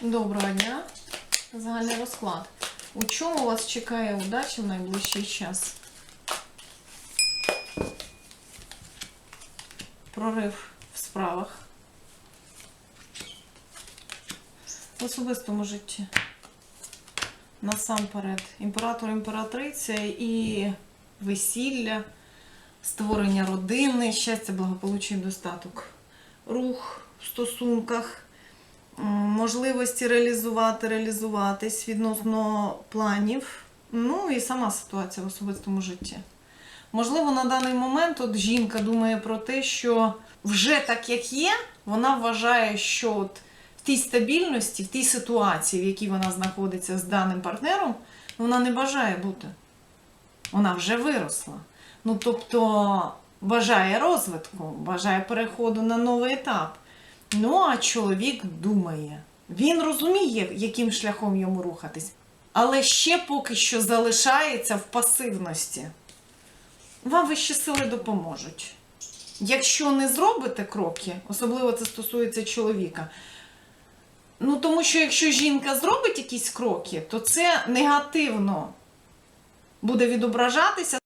Доброго дня. Загальний розклад. У чому вас чекає удача в найближчий час? Прорив в справах. В особистому житті. Насамперед, імператор, імператриця і весілля, створення родини, щастя, благополуччя і достаток. Рух в стосунках можливості реалізувати, реалізуватись відносно планів, ну і сама ситуація в особистому житті. Можливо, на даний момент от жінка думає про те, що вже так як є, вона вважає, що от в тій стабільності, в тій ситуації, в якій вона знаходиться з даним партнером, вона не бажає бути. Вона вже виросла. Ну, тобто, бажає розвитку, бажає переходу на новий етап. Ну, а чоловік думає. Він розуміє, яким шляхом йому рухатись, але ще поки що залишається в пасивності. Вам вищі сили допоможуть. Якщо не зробите кроки, особливо це стосується чоловіка. Ну, тому що якщо жінка зробить якісь кроки, то це негативно буде відображатися